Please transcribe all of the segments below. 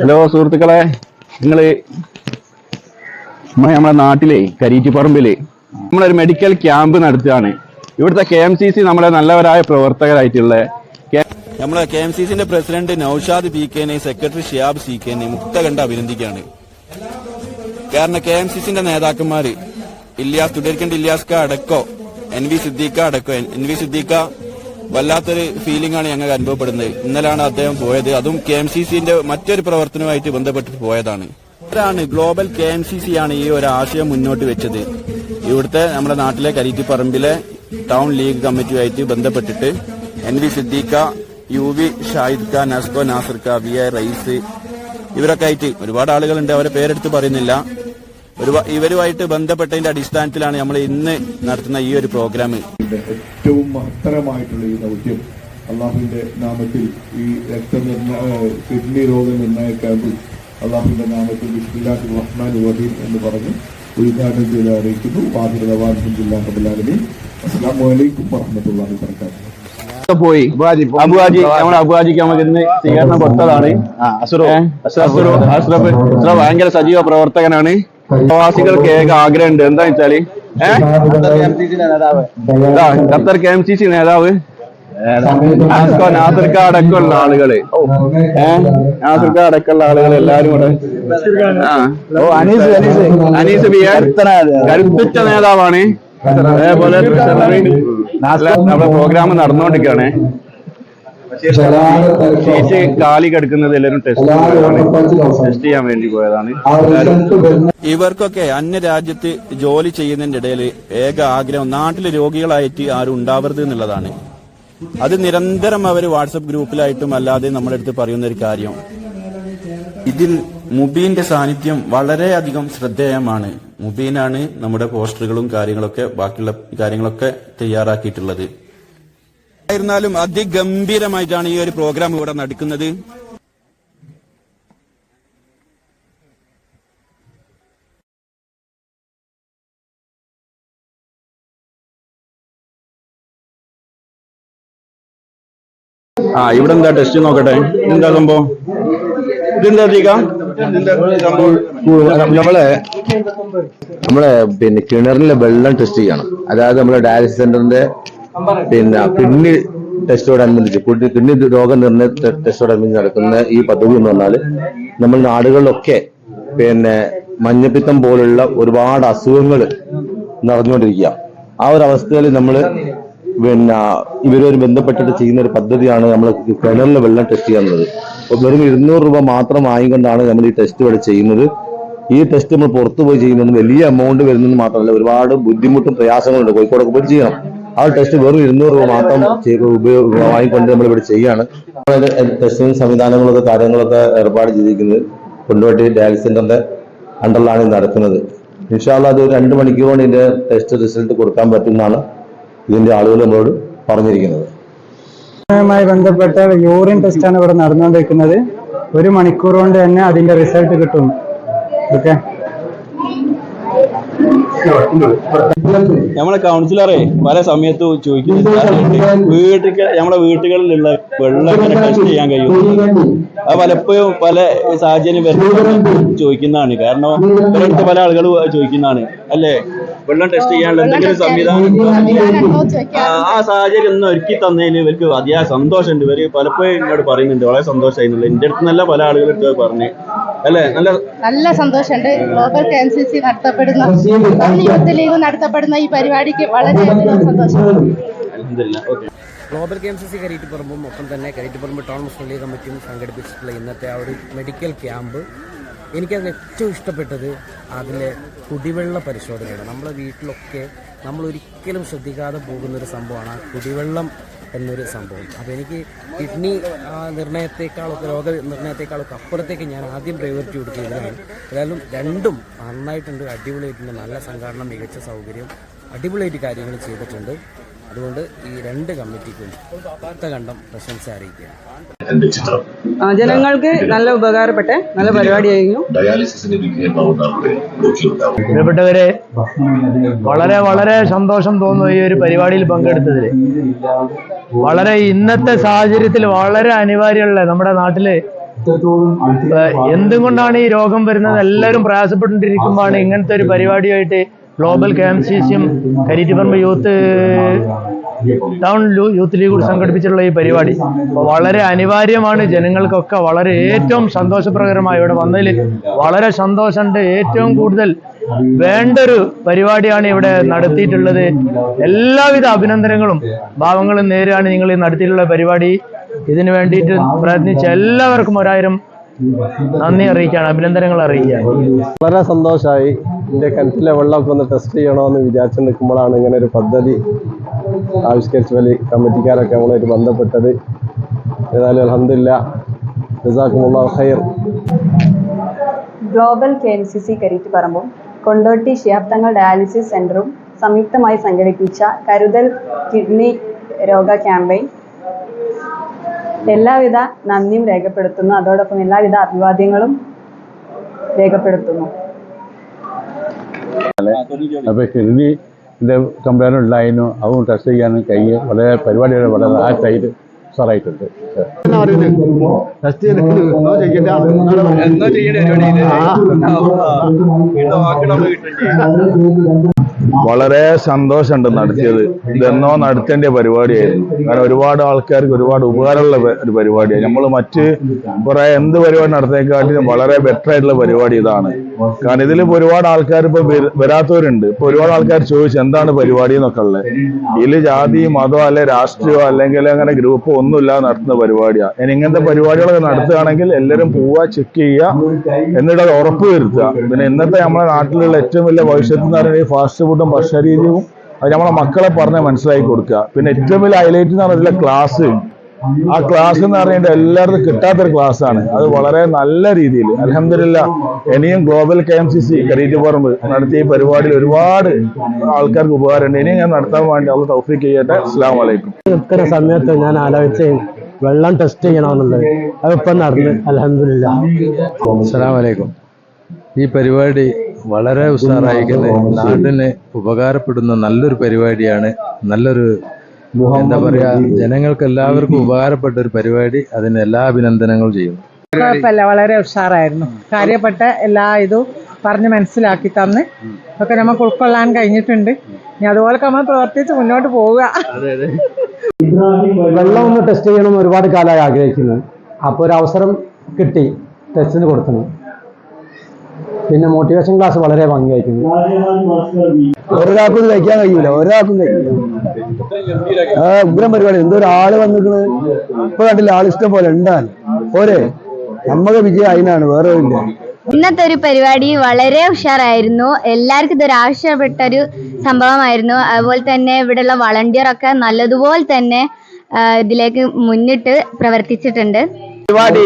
Hello സുഹൃത്തുക്കളെ നിങ്ങൾ നമ്മുടെ നാട്ടിലെ കരീറ്റിപ്പറമ്പിൽ നമ്മളൊരു മെഡിക്കൽ ക്യാമ്പ് നടത്തുകയാണ്. ഇവിടുത്തെ കെ എം സി സി നമ്മളെ നല്ലവരായ പ്രവർത്തകരായിട്ടുള്ള നമ്മളെ കെ എം സി സിന്റെ പ്രസിഡന്റ് നൌഷാദ് പി കെനെ സെക്രട്ടറി ഷിയാബ് സി കെനെ മുക്തകണ്ഠ അഭിനന്ദിക്കുകയാണ്. കാരണം കെ എം സി സിന്റെ നേതാക്കന്മാര് ഇല്യാസ് തുടരിക്കണ്ട ഇല്ലിയാസ്ക അടക്കോ എൻ വി സിദ്ദീഖ അടക്കോ എൻ വി സിദ്ദീഖ വല്ലാത്തൊരു ഫീലിംഗ് ആണ് ഞങ്ങൾക്ക് അനുഭവപ്പെടുന്നത്. ഇന്നലാണ് അദ്ദേഹം പോയത്. അതും കെ എം സി സിന്റെ മറ്റൊരു പ്രവർത്തനവുമായിട്ട് ബന്ധപ്പെട്ട് പോയതാണ്. ഇവരാണ് global K M C C ആണ് ഈ ഒരു ആശയം മുന്നോട്ട് വെച്ചത്. ഇവിടുത്തെ നമ്മുടെ നാട്ടിലെ കരീറ്റിപ്പറമ്പിലെ ടൗൺ ലീഗ് കമ്മിറ്റിയുമായിട്ട് ബന്ധപ്പെട്ടിട്ട് N V Siddique U V Shahid Khan നസ്കോ Nasar ഖാ വി എ റൈസ് ഇവരൊക്കെ ആയിട്ട് ഒരുപാട് ആളുകളുണ്ട്. അവരെ പേരെടുത്ത് പറയുന്നില്ല. ഒരു ഇവരുമായിട്ട് ബന്ധപ്പെട്ടതിന്റെ അടിസ്ഥാനത്തിലാണ് നമ്മൾ ഇന്ന് നടത്തുന്ന ഈ ഒരു പ്രോഗ്രാം ഏറ്റവും മഹത്തരമായിട്ടുള്ള ഈ ദൗത്യം അള്ളാഹുവിന്റെ നാമത്തിൽ ഈ രക്തനിർണയ കിഡ്നി രോഗനിർണയ ക്യാമ്പിൽ അള്ളാഹുവിന്റെ നാമത്തിൽ ബിസ്മില്ലാഹി റഹ്മാൻ വഹീം എന്ന് പറഞ്ഞ് ഉദ്ഘാടനം ചെയ്ത് അറിയിക്കുന്നു. അസ്സാം വലൈക്കും വറഹമത്തല്ലാഹി വർക്കാത്തു പോയി. അബുഹാജി നമ്മുടെ അബുഹാജിക്ക് നമുക്ക് ഇന്ന് സ്വീകരണം കൊടുത്തതാണ്. ഭയങ്കര സജീവ പ്രവർത്തകനാണ്. പ്രവാസികൾക്ക് ഏക ആഗ്രഹമുണ്ട്. എന്താ വെച്ചാൽ? Qatar K M C C നേതാവ്. നാസിർക്ക അടക്കമുള്ള ആളുകൾ. ഏഹ് അടക്കമുള്ള ആളുകൾ എല്ലാരും കൂടെ. ഓ അനീസ് അനീസ്. അനീസ് ബി കരുത്തുറ്റ നേതാവാണ്. അതേപോലെ നമ്മുടെ പ്രോഗ്രാം നടന്നുകൊണ്ടിരിക്കുകയാണ്. സീറ്റ് കാലി കിടക്കുന്നത് എല്ലാവരും ടെസ്റ്റ് ടെസ്റ്റ് ചെയ്യാൻ വേണ്ടി പോയതാണ്. ഇവർക്കൊക്കെ അന്യരാജ്യത്ത് ജോലി ചെയ്യുന്നതിന്റെ ഇടയിൽ ഏക ആഗ്രഹം നാട്ടിലെ രോഗികളായിട്ട് ആരും ഉണ്ടാവരുത് എന്നുള്ളതാണ്. അത് നിരന്തരം അവർ വാട്സപ്പ് ഗ്രൂപ്പിലായിട്ടും അല്ലാതെ നമ്മുടെ അടുത്ത് പറയുന്ന ഒരു കാര്യം. ഇതിൽ മുബീന്റെ സാന്നിധ്യം വളരെയധികം ശ്രദ്ധേയമാണ്. മുബീനാണ് നമ്മുടെ പോസ്റ്ററുകളും കാര്യങ്ങളൊക്കെ ബാക്കിയുള്ള കാര്യങ്ങളൊക്കെ തയ്യാറാക്കിയിട്ടുള്ളത്. ആയിരുന്നാലും അതിഗംഭീരമായിട്ടാണ് ഈ ഒരു പ്രോഗ്രാം ഇവിടെ നടക്കുന്നത്. ആ ഇവിടെ എന്താ ടെസ്റ്റ് നോക്കട്ടെ? എന്താ സംഭവം? ഇതെന്താ നമ്മളെ നമ്മളെ പിന്നെ കിണറിലെ വെള്ളം ടെസ്റ്റ് ചെയ്യണം. അതായത് നമ്മളെ ഡയാലിസിസ് സെന്ററിന്റെ പിന്നെ കിഡ്നി ടെസ്റ്റോടനുബന്ധിച്ച് കിഡ്നി രോഗനിർണയ ടെസ്റ്റോടനുബന്ധിച്ച് നടക്കുന്ന ഈ പദ്ധതി എന്ന് പറഞ്ഞാൽ നമ്മൾ നാടുകളിലൊക്കെ പിന്നെ മഞ്ഞപ്പിത്തം പോലുള്ള ഒരുപാട് അസുഖങ്ങൾ നടന്നുകൊണ്ടിരിക്കുക ആ ഒരു അവസ്ഥയിൽ നമ്മൾ പിന്നെ ഇവരുമായി ബന്ധപ്പെട്ടിട്ട് ചെയ്യുന്ന ഒരു പദ്ധതിയാണ് നമ്മൾ കിണറിലെ വെള്ളം ടെസ്റ്റ് ചെയ്യുന്നത് വെറും ഇരുന്നൂറ് രൂപ മാത്രം വാങ്ങിക്കൊണ്ടാണ് നമ്മൾ ഈ ടെസ്റ്റ് ഇവിടെ ചെയ്യുന്നത്. ഈ ടെസ്റ്റ് നമ്മൾ പുറത്തു പോയി ചെയ്യുന്നത് വലിയ എമൗണ്ട് വരുന്നത് മാത്രമല്ല ഒരുപാട് ബുദ്ധിമുട്ടും പ്രയാസങ്ങളുണ്ട്. കോഴിക്കോടൊക്കെ പോയി ചെയ്യണം. ആ ടെസ്റ്റ് വെറും ഇരുന്നൂറ് രൂപ മാത്രം വാങ്ങിക്കൊണ്ട് നമ്മൾ ഇവിടെ ചെയ്യാണ് ടെസ്റ്റിംഗ് സംവിധാനങ്ങളൊക്കെ കാര്യങ്ങളൊക്കെ ഏർപ്പാട് ചെയ്തിരിക്കുന്നത് കൊണ്ടുപോയിട്ട് ഡയാലിസിസ് സെന്ററിന്റെ അണ്ടറിലാണ് ഇത് നടക്കുന്നത്. ഇൻഷാല്ല അത് ഒരു രണ്ട് മണിക്കൂർ കൊണ്ട് ഇതിന്റെ ടെസ്റ്റ് റിസൾട്ട് കൊടുക്കാൻ പറ്റുമെന്നാണ് ഇതിന്റെ ആളുകൾ നമ്മളോട് പറഞ്ഞിരിക്കുന്നത്. മായി ബന്ധപ്പെട്ട യൂറിൻ ടെസ്റ്റാണ് ഇവിടെ നടന്നുകൊണ്ടിരിക്കുന്നത്. ഒരു മണിക്കൂർ കൊണ്ട് തന്നെ അതിന്റെ റിസൾട്ട് കിട്ടും. ഓക്കെ? നമ്മളെ കൗൺസിലറെ പല സമയത്ത് ചോദിക്കുന്നുണ്ട്. വീട്ടിൽ നമ്മളെ വീട്ടുകളിലുള്ള വെള്ളം എങ്ങനെ ടെസ്റ്റ് ചെയ്യാൻ കഴിയും അത് പലപ്പോഴും പല സാഹചര്യം വരുന്ന ചോദിക്കുന്നതാണ്. കാരണം ഇവരടുത്ത് പല ആളുകൾ ചോദിക്കുന്നതാണ്. അല്ലേ? വെള്ളം ടെസ്റ്റ് ചെയ്യാനുള്ള എന്തെങ്കിലും സംവിധാനം ആ, സാഹചര്യം ഒന്ന് ഒരുക്കി തന്നതിന് ഇവർക്ക് അതിയായ സന്തോഷമുണ്ട്. ഇവർ പലപ്പോഴും എന്നോട് പറയുന്നുണ്ട്. വളരെ സന്തോഷമായിരുന്നു എന്റെ അടുത്ത് നല്ല പല ആളുകളുടെ പറഞ്ഞു. അല്ലേ? നല്ല നല്ല സന്തോഷമുണ്ട്. ഗ്ലോബൽ കെ നടത്തപ്പെടുന്ന യൂത്ത് ലീഗ് നടത്തപ്പെടുന്ന ഈ പരിപാടിക്ക് വളരെയധികം സന്തോഷം. അൽഹംദുലില്ലാ okay. Global games M C C കരീറ്റിപ്പറമ്പും ഒപ്പം തന്നെ കരീറ്റിപ്പറമ്പ് ടൗൺ മുസ്ലിം ലീഗ് കമ്മിറ്റിയും സംഘടിപ്പിച്ചിട്ടുള്ള ഇന്നത്തെ ആ ഒരു മെഡിക്കൽ ക്യാമ്പ് എനിക്കതിൽ ഏറ്റവും ഇഷ്ടപ്പെട്ടത് അതിലെ കുടിവെള്ള പരിശോധനയാണ്. നമ്മുടെ വീട്ടിലൊക്കെ നമ്മൾ ഒരിക്കലും ശ്രദ്ധിക്കാതെ പോകുന്ന ഒരു സംഭവമാണ് ആ കുടിവെള്ളം എന്നൊരു സംഭവം. അപ്പോൾ എനിക്ക് കിഡ്നി നിർണയത്തെക്കാളൊക്കെ രോഗ നിർണയത്തെക്കാളൊക്കെ അപ്പുറത്തേക്ക് ഞാൻ ആദ്യം പ്രയോറിറ്റി കൊടുക്കുന്നതാണ് ഏതായാലും രണ്ടും നന്നായിട്ടുണ്ട്. അടിപൊളിയായിട്ടുണ്ട്. നല്ല സംഘടന മികച്ച സൗകര്യം. അടിപൊളിയായിട്ട് കാര്യങ്ങൾ ചെയ്തിട്ടുണ്ട്. അതുകൊണ്ട് ഈ രണ്ട് കമ്മിറ്റിക്കും കണ്ടം പ്രശംസ അറിയിക്കുകയാണ്. ജനങ്ങൾക്ക് നല്ല ഉപകാരപ്പെട്ട നല്ല പരിപാടിയായിരുന്നു. പ്രിയപ്പെട്ടവരെ വളരെ വളരെ സന്തോഷം തോന്നുന്നു ഈ ഒരു പരിപാടിയിൽ പങ്കെടുത്തതിൽ വളരെ ഇന്നത്തെ സാഹചര്യത്തിൽ വളരെ അനിവാര്യമുള്ള നമ്മുടെ നാട്ടിൽ എന്തും കൊണ്ടാണ് ഈ രോഗം വരുന്നത്? എല്ലാവരും പ്രയാസപ്പെട്ടുകൊണ്ടിരിക്കുമ്പോഴാണ് ഇങ്ങനത്തെ ഒരു പരിപാടിയായിട്ട് ഗ്ലോബൽ കെ എം സി സിയും Karitiparamba youth town youth league സംഘടിപ്പിച്ചിട്ടുള്ള ഈ പരിപാടി. വളരെ അനിവാര്യമാണ് ജനങ്ങൾക്കൊക്കെ വളരെ ഏറ്റവും സന്തോഷപ്രകരമായി ഇവിടെ വന്നതിൽ വളരെ സന്തോഷമുണ്ട്. ഏറ്റവും കൂടുതൽ വേണ്ടൊരു പരിപാടിയാണ് ഇവിടെ നടത്തിയിട്ടുള്ളത്. എല്ലാവിധ അഭിനന്ദനങ്ങളും ഭാവങ്ങളും നേരെയാണ് നിങ്ങൾ ഈ നടത്തിയിട്ടുള്ള പരിപാടി. ഇതിനു വേണ്ടിയിട്ട് പ്രയത്നിച്ച എല്ലാവർക്കും ഒരായിരം നന്ദി അറിയിക്കുകയാണ്. അഭിനന്ദനങ്ങൾ അറിയിക്കുകയാണ്. വളരെ സന്തോഷമായി. എന്റെ കിണറ്റിലെ വെള്ളമൊക്കെ ഒന്ന് ടെസ്റ്റ് ചെയ്യണമെന്ന് വിചാരിച്ചു നിൽക്കുമ്പോഴാണ് ഇങ്ങനെ ഒരു പദ്ധതി ആവിഷ്കരിച്ച വലിയ കമ്മിറ്റിക്കാരൊക്കെ നമ്മളായിട്ട് ബന്ധപ്പെട്ടത്. ഏതായാലും അലഹമില്ല ജസാക്കുമുള്ള ഖൈർ. Global K N C C കരിറ്റുപറമ്പും Kondotty ശിഹാബ്ദങ്ങൾ ഡയാലിസിസ് സെന്ററും സംയുക്തമായി സംഘടിപ്പിച്ച കരുതൽ കിഡ്നി രോഗ ക്യാമ്പയിൻ. എല്ലാവിധ നന്ദിയും രേഖപ്പെടുത്തുന്നു. അതോടൊപ്പം എല്ലാവിധ അഭിവാദ്യങ്ങളും രേഖപ്പെടുത്തുന്നു. അപ്പോൾ കിഡ്നിന്റെ കംപ്ലൈന്റ് ഉണ്ടായിരുന്നു അതും ടെസ്റ്റ് ചെയ്യാനും കൈ വളരെ പരിപാടികൾ വളരെ റാറ്റായിട്ട് സാറായിട്ടുണ്ട്. ടെസ്റ്റ് വളരെ സന്തോഷമുണ്ട് നടത്തിയത്. ഇതെന്നോ നടത്തേണ്ട പരിപാടിയായിരുന്നു. കാരണം ഒരുപാട് ആൾക്കാർക്ക് ഒരുപാട് ഉപകാരമുള്ള ഒരു പരിപാടിയാണ്. നമ്മൾ മറ്റ് കുറെ എന്ത് പരിപാടി നടത്തേക്കാട്ടിലും വളരെ ബെറ്റർ ആയിട്ടുള്ള പരിപാടി ഇതാണ്. കാരണം ഇതിൽ ഇപ്പൊ ഒരുപാട് ആൾക്കാർ ഇപ്പൊ വര- വരാത്തവരുണ്ട്. ഇപ്പൊ ഒരുപാട് ആൾക്കാർ ചോദിച്ചു എന്താണ് പരിപാടി എന്നൊക്കെ ഉള്ളത് ഇതിൽ ജാതി മതോ അല്ലെ രാഷ്ട്രീയമോ അല്ലെങ്കിൽ അങ്ങനെ ഗ്രൂപ്പോ ഒന്നുമില്ലാതെ നടത്തുന്ന പരിപാടിയാണ് ഇനി ഇങ്ങനത്തെ പരിപാടികളൊക്കെ നടത്തുകയാണെങ്കിൽ എല്ലാവരും പോവുക ചെക്ക് ചെയ്യുക എന്നിട്ട് അത് ഉറപ്പ് വരുത്തുക. പിന്നെ ഇന്നത്തെ നമ്മുടെ നാട്ടിലുള്ള ഏറ്റവും വലിയ ഭവിഷ്യത്ത് എന്ന് പറയുന്നത് ഫാസ്റ്റ് ഫുഡും ഭക്ഷണ രീതിയും അത് നമ്മളെ മക്കളെ പറഞ്ഞ് മനസ്സിലാക്കി കൊടുക്കുക. പിന്നെ ഏറ്റവും വലിയ ഹൈലൈറ്റ് എന്ന് പറഞ്ഞാൽ ക്ലാസ് ആ ക്ലാസ് എന്ന് പറയുന്നത് എല്ലാവർക്കും കിട്ടാത്തൊരു ക്ലാസ് ആണ്. അത് വളരെ നല്ല രീതിയിൽ. അലഹമില്ല ഇനിയും global K M C C Kariteparamba നടത്തിയ ഈ പരിപാടിയിൽ ഒരുപാട് ആൾക്കാർക്ക് ഉപകാരമുണ്ട്. ഇനിയും ഞാൻ നടത്താൻ വേണ്ടി അത് തൗഫീക്ക് ചെയ്യട്ടെ. അസ്സാം വലൈക്കും ഇത്തരം സമയത്ത് ഞാൻ ആലോചിച്ച് വെള്ളം ടെസ്റ്റ് ചെയ്യണമെന്നുള്ളത് അതിപ്പം നടന്ന്. അലഹമില്ല അസ്സലാമു വലൈക്കും ഈ പരിപാടി വളരെ ഉഷാറായിക്കുന്നത് നാടിന് ഉപകാരപ്പെടുന്ന നല്ലൊരു പരിപാടിയാണ്. നല്ലൊരു എന്താ പറയാ ജനങ്ങൾക്ക് എല്ലാവർക്കും ഉപകാരപ്പെട്ട ഒരു പരിപാടി. അതിന് എല്ലാ അഭിനന്ദനങ്ങളും ചെയ്യുന്നു കുഴപ്പമില്ല വളരെ ഉഷാറായിരുന്നു. കാര്യപ്പെട്ട എല്ലാ ഇതും പറഞ്ഞ് മനസ്സിലാക്കി തന്ന് ഒക്കെ നമുക്ക് ഉൾക്കൊള്ളാൻ കഴിഞ്ഞിട്ടുണ്ട്. ഇനി അതുപോലെ നമ്മൾ പ്രവർത്തിച്ച് മുന്നോട്ട് പോവുക. വെള്ളം ഒന്ന് ടെസ്റ്റ് ചെയ്യണം ഒരുപാട് കാലമായി ആഗ്രഹിക്കുന്നത് അപ്പോൾ ഒരു അവസരം കിട്ടി ടെസ്റ്റിന് കൊടുക്കുന്നു പിന്നെ മോട്ടിവേഷൻ ക്ലാസ് വളരെ ഭംഗിയായിരിക്കുന്നു ഒരാൾക്കും കഴിക്കാൻ കഴിയൂല ഒരാൾക്കും കഴിയൂല. ആ ഉഗ്രം പരിപാടി എന്തോ ഒരാൾ വന്നിരിക്കുന്നത് ഇപ്പൊ കണ്ടില്ല ആളിഷ്ടം പോലെ ഉണ്ടാൽ പോരെ നമ്മുടെ വിജയം അതിനാണ് വേറെ ഇല്ല ഇന്നത്തെ ഒരു പരിപാടി വളരെ ഉഷാറായിരുന്നു. എല്ലാവർക്കും ഇതൊരു ആവശ്യപ്പെട്ട ഒരു സംഭവമായിരുന്നു. അതുപോലെ തന്നെ ഇവിടെയുള്ള വളണ്ടിയർ ഒക്കെ നല്ലതുപോലെ തന്നെ ഇതിലേക്ക് മുന്നിട്ട് പ്രവർത്തിച്ചിട്ടുണ്ട്. പരിപാടി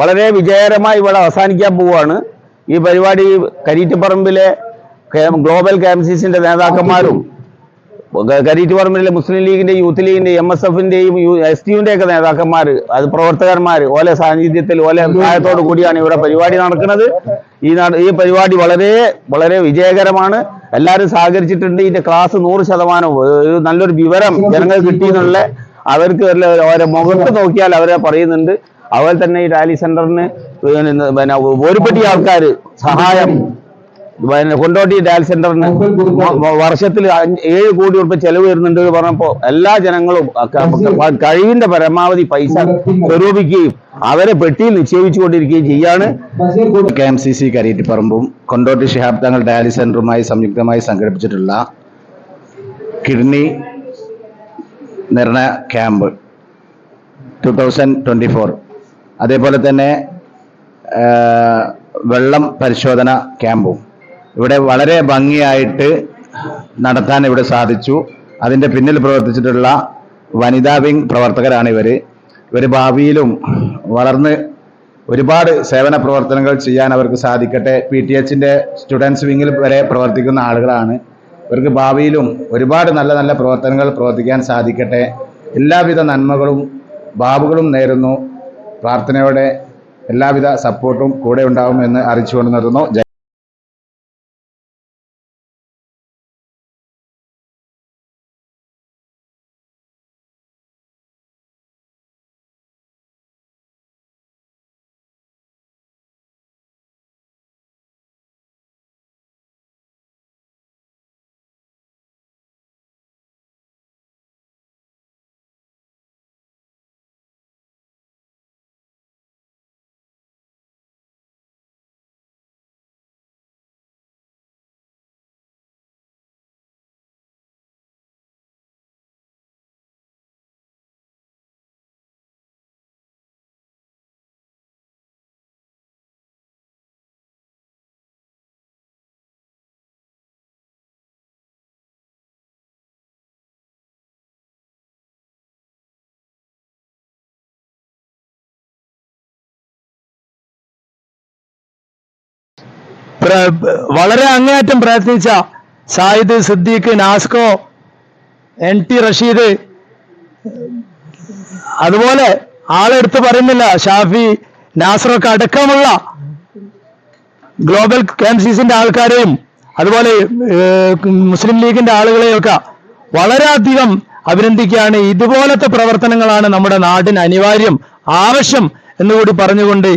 വളരെ വിജയകരമായി ഇവിടെ അവസാനിക്കാൻ പോവുകയാണ് ഈ പരിപാടി കരീറ്റുപറമ്പിലെ ഗ്ലോബൽ ക്യാമ്പസിന്റെ നേതാക്കന്മാരും കരീറ്റുപറമ്പിലെ മുസ്ലിം ലീഗിന്റെ യൂത്ത് ലീഗിന്റെ എം എസ് എഫിന്റെയും എസ് ടിയുടെ ഒക്കെ നേതാക്കന്മാർ അത് പ്രവർത്തകന്മാർ ഓലെ സാന്നിധ്യത്തിൽ ഓലെ സഹായത്തോടു കൂടിയാണ് ഇവിടെ പരിപാടി നടക്കുന്നത്. ഈ ഈ പരിപാടി വളരെ വളരെ വിജയകരമാണ്. എല്ലാവരും സഹകരിച്ചിട്ടുണ്ട്. ഇതിന്റെ ക്ലാസ് നൂറ് ശതമാനവും. നല്ലൊരു വിവരം ജനങ്ങൾ കിട്ടിയെന്നുള്ള അവർക്ക് അവരെ മുഖത്ത് നോക്കിയാൽ അവരെ പറയുന്നുണ്ട്. അതുപോലെ തന്നെ ഈ റാലി സെന്ററിന് പിന്നെ ഒരുപടി ആൾക്കാർ സഹായം പിന്നെ കൊണ്ടോട്ടി ഡാൽ സെന്ററിന് വർഷത്തിൽ ഏഴ് കോടി രൂപ ചെലവ് വരുന്നുണ്ട് എന്ന് പറഞ്ഞപ്പോൾ എല്ലാ ജനങ്ങളും കഴിവിന്റെ പരമാവധി പൈസ സ്വരൂപിക്കുകയും അവരെ പെട്ടിയിൽ നിക്ഷേപിച്ചു കൊണ്ടിരിക്കുകയും ചെയ്യാണ് കെ എം സി സി കരീറ്റിപ്പറമ്പും കൊണ്ടോട്ടി ശിഹാബ് തങ്ങൾ ഡയാലി സെന്ററുമായി സംയുക്തമായി സംഘടിപ്പിച്ചിട്ടുള്ള കിഡ്നി നിർണയ camp two thousand twenty four അതേപോലെ തന്നെ വെള്ളം പരിശോധന ക്യാമ്പും. ഇവിടെ വളരെ ഭംഗിയായിട്ട് നടത്താൻ ഇവിടെ സാധിച്ചു. അതിന്റെ പിന്നിൽ പ്രവർത്തിച്ചിട്ടുള്ള വനിതാ വിംഗ് പ്രവർത്തകരാണ് ഇവർ ഇവർ ഭാവിയിലും വളർന്ന് ഒരുപാട് സേവന പ്രവർത്തനങ്ങൾ ചെയ്യാൻ അവർക്ക് സാധിക്കട്ടെ. പി ടി എച്ചിന്റെ സ്റ്റുഡൻസ് വിങ്ങിൽ വരെ പ്രവർത്തിക്കുന്ന ആളുകളാണ്. ഇവർക്ക് ഭാവിയിലും ഒരുപാട് നല്ല നല്ല പ്രവർത്തനങ്ങൾ പ്രവർത്തിക്കാൻ സാധിക്കട്ടെ. എല്ലാവിധ നന്മകളും ബാബുകളും നേരുന്നു. പ്രാർത്ഥനയോടെ എല്ലാവിധ സപ്പോർട്ടും കൂടെ ഉണ്ടാവുമെന്ന് അറിയിച്ചുകൊണ്ട് നിർത്തുന്നു. വളരെ അങ്ങേയറ്റം പ്രയത്നിച്ച Zayed Siddique Nasco N T Rasheed. അതുപോലെ ആളെടുത്ത് പറയുന്നില്ല ഷാഫി നാസറൊക്കെ അടക്കമുള്ള ഗ്ലോബൽ കെഎംസിസിന്റെ ആൾക്കാരെയും അതുപോലെ മുസ്ലിം ലീഗിന്റെ ആളുകളെയൊക്കെ വളരെയധികം അഭിനന്ദിക്കുകയാണ്. ഇതുപോലത്തെ പ്രവർത്തനങ്ങളാണ് നമ്മുടെ നാടിന് അനിവാര്യം ആവശ്യം എന്നുകൂടി പറഞ്ഞുകൊണ്ട്